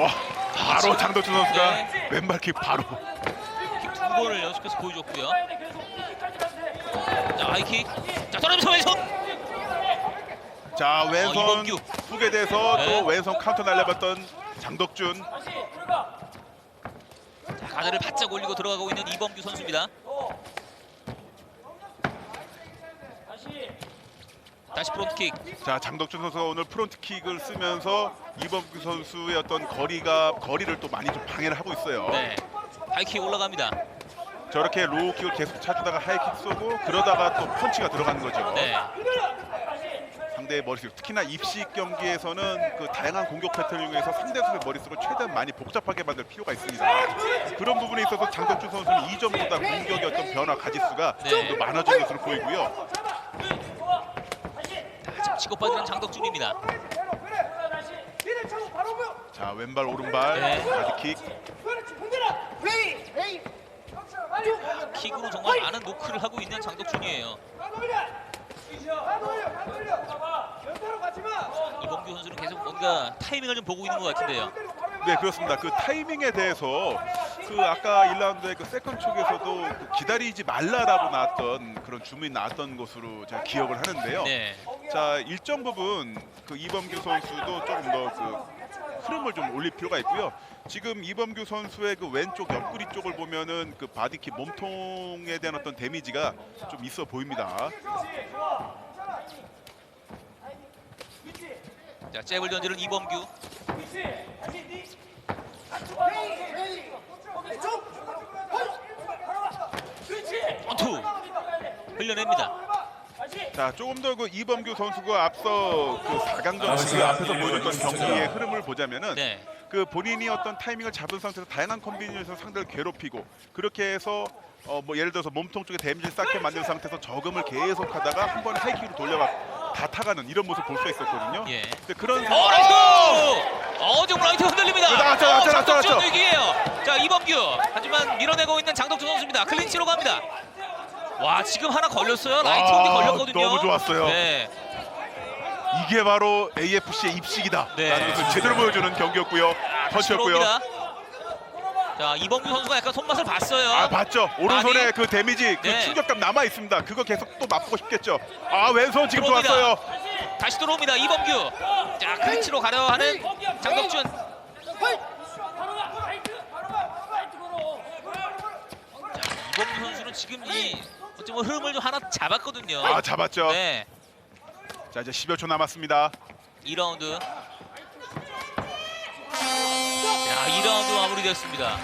와, 바로 장덕준 선수가 네. 왼발킥 바로. 킥두 번을 연속해서 보여줬고요. 자 하이킥. 자 떨어지면서 왼손. 자 왼손 어, 이범규. 후게 돼서 네. 또 왼손 카운터 날려봤던 장덕준. 자, 가드를 바짝 올리고 들어가고 있는 이범규 선수입니다. 다시 프론트킥. 자 장덕준 선수가 오늘 프론트킥을 쓰면서 이범규 선수의 어떤 거리가 거리를 또 많이 좀 방해를 하고 있어요. 네. 하이킥 올라갑니다. 저렇게 로우킥을 계속 차주다가 하이킥 쏘고 그러다가 또 펀치가 들어가는 거죠. 네. 상대의 머릿속 특히나 입식 경기에서는 그 다양한 공격 패턴을 이용해서 상대 선수의 머릿속을 최대한 많이 복잡하게 만들 필요가 있습니다. 그런 부분에 있어서 장덕준 선수는 이전보다 공격의 어떤 변화 가지수가 네. 좀 더 많아진 것으로 보이고요. 자, 지금 치고받는 장덕준입니다. 자 왼발 오른발 네. 바디킥 킥으로 정말 많은 노크를 하고 있는 장덕준이에요. 이범규 선수는 계속 뭔가 타이밍을 좀 보고 있는 것 같은데요. 네 그렇습니다. 그 타이밍에 대해서 그 아까 1라운드의 그 세컨 쪽에서도 그 기다리지 말라라고 나왔던 그런 주문이 나왔던 것으로 제가 기억을 하는데요. 네. 자 일정 부분 그 이범규 선수도 조금 더그 흐름을 좀 올릴 필요가 있고요. 지금 이범규 선수의 그 왼쪽 옆구리 쪽을 보면은 그 바디킥 몸통에 대한 어떤 데미지가 좀 있어 보입니다. 자, 잽을 던지는 이범규. 원투. 흘려냅니다. 자 조금 더 그 이범규 선수가 앞서 그 4강전 지금 앞에서 보여줬던 경기의 흐름을 보자면은 네. 그 본인이 어떤 타이밍을 잡은 상태에서 다양한 컨비니에서 상대를 괴롭히고 그렇게 해서 어 뭐 예를 들어서 몸통 쪽에 데미지를 쌓게 만든 상태에서 저금을 계속 하다가 한 번에 하이킥으로 돌려가 다 타가는 이런 모습 볼수 있었거든요. 예. 근데 그런 어, 라이트! 어, 지금 라이트 흔들립니다. 네, 나왔죠, 나왔죠, 어, 나왔죠, 장덕준 나왔죠. 위기예요. 자, 이범규. 하지만 밀어내고 있는 장덕준 선수입니다. 클린치로 갑니다. 와, 지금 하나 걸렸어요. 라이트 아, 흔이 걸렸거든요. 너무 좋았어요. 네. 이게 바로 AFC의 입식이다. 네. 라는 것을 제대로 보여주는 경기였고요. 펀치였고요. 들어옵니다. 자, 이범규 선수가 약간 손맛을 봤어요. 아 봤죠? 오른손에 많이- 그 데미지 그 네. 충격감 남아 있습니다. 그거 계속 또 맛보고 싶겠죠. 아 왼손 지금 들어옵니다. 좋았어요. 다시 들어옵니다. 이범규. 자, 클린치로 가려 하는 장덕준. 이범규 선수는 지금 이 어찌 보면 흐름을 좀 하나 잡았거든요. 아 잡았죠. 네. 자 이제 10여 초 남았습니다. 2라운드. 야, 2라운드 마무리됐습니다.